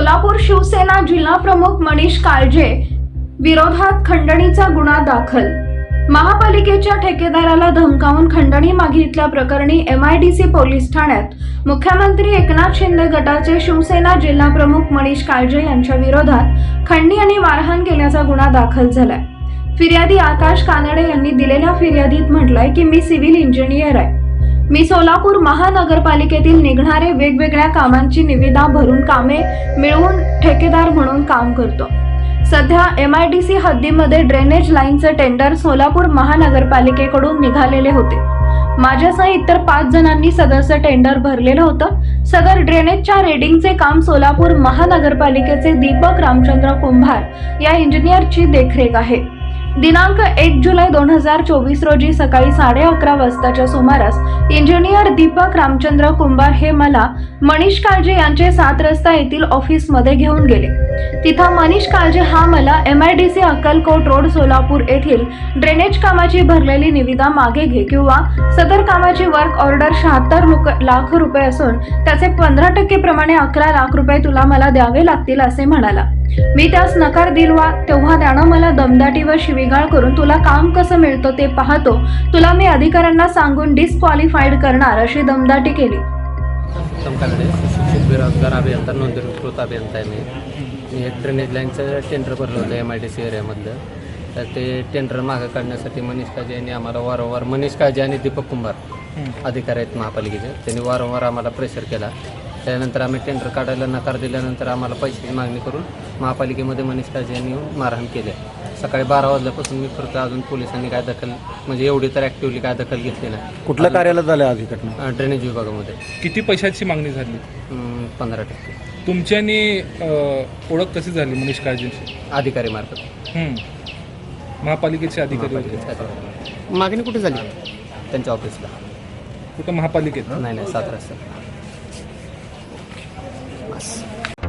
सोलापूर शिवसेना जिल्हा प्रमुख मनीष काळजे विरोधात खंडणीचा गुन्हा दाखल. महापालिकेच्या ठेकेदाराला धमकावून खंडणी मागितल्या प्रकरणी सी पोलीस ठाण्यात. मुख्यमंत्री एकनाथ शिंदे गटाचे शिवसेना जिल्हा प्रमुख मनीष काळजे यांच्या विरोधात खंडणी आणि मारहाण केल्याचा गुन्हा दाखल झालाय. फिर्यादी आकाश कानडे यांनी दिलेल्या फिर्यादीत म्हटलंय की मी सिव्हिल इंजिनियर आहे. मी सोलापूर महानगरपालिकेतील निघणारे वेगवेगळ्या कामांची निविदा भरून कामे मिळवून ठेकेदार म्हणून काम करतो. सध्या एम आय डी सी हद्दीमध्ये ड्रेनेज लाईनचं टेंडर सोलापूर महानगरपालिकेकडून निघालेले होते. माझ्यासह इतर पाच जणांनी सदरचं टेंडर भरलेलं होतं. सदर ड्रेनेजच्या रेडिंगचे काम सोलापूर महानगरपालिकेचे दीपक रामचंद्र कुंभार या इंजिनियरची देखरेख आहे. दिनांक एक जुलै दोन हजार चोवीस रोजी सकाळी साडे अकरा वाजताच्या सुमारास इंजिनियर दीपक रामचंद्र कुंभार हे मला मनीष काळजे यांचे सात रस्ता येथील ऑफिसमध्ये घेऊन गेले. तिथं मनीष काळजे हा मला M I D C Akkalkot road Solapur येथील ड्रेनेज कामाची भरलेली निविदा मागे घे किंवा सदर कामाची वर्क ऑर्डर शहात्तर लाख रुपये असून त्याचे पंधरा टक्के प्रमाणे अकरा लाख रुपये तुला मला द्यावे लागतील असे म्हणाला. मी त्यास नकार दिलवा तेव्हा त्यानं मला दमदाटी व शिवीगाळ करून तुला काम कसं मिळतं ते पाहतो. तुला मी अधिकाऱ्यांना सांगून डिस्क्वालिफाईड करणार अशी दमदाटी केली. शिक्षित बेरोजगार अभियंता नोंदणीकृत अभियंता आहे मी. मी एक ड्रेनेज लाईनचं टेंडर भरलं होतं एम आय डी सी एरियामधलं तर ते टेंडर मागं काढण्यासाठी मनीष काळजे यांनी आम्हाला वारंवार मनीष काळजे आणि दीपक कुंभार अधिकारी आहेत महापालिकेचे. त्यांनी वारंवार आम्हाला प्रेशर केला. त्यानंतर आम्ही टेंडर काढायला नकार दिल्यानंतर आम्हाला पैशाची मागणी करून महापालिकेमध्ये मनीष काळजे यांनी येऊन मारहाण केली. सकाळी बारा वाजल्यापासून मी फिरतो अजून पोलिसांनी काय दखल म्हणजे एवढी तर ॲक्टिव्हली काय दखल घेतली नाही. कुठल्या कार्यालयात झालं आधी घटना ड्रेनेज विभागामध्ये. किती पैशाची मागणी झाली? पंधरा टक्के. तुमची आणि अ, ओळख कशी झाली मनीष काळजींची अधिकारी मार्फत. महापालिकेचे अधिकारी होते. मागणी कुठे झाली? त्यांच्या ऑफिसला कुठं महापालिकेत? नाही नाही सात रस्ता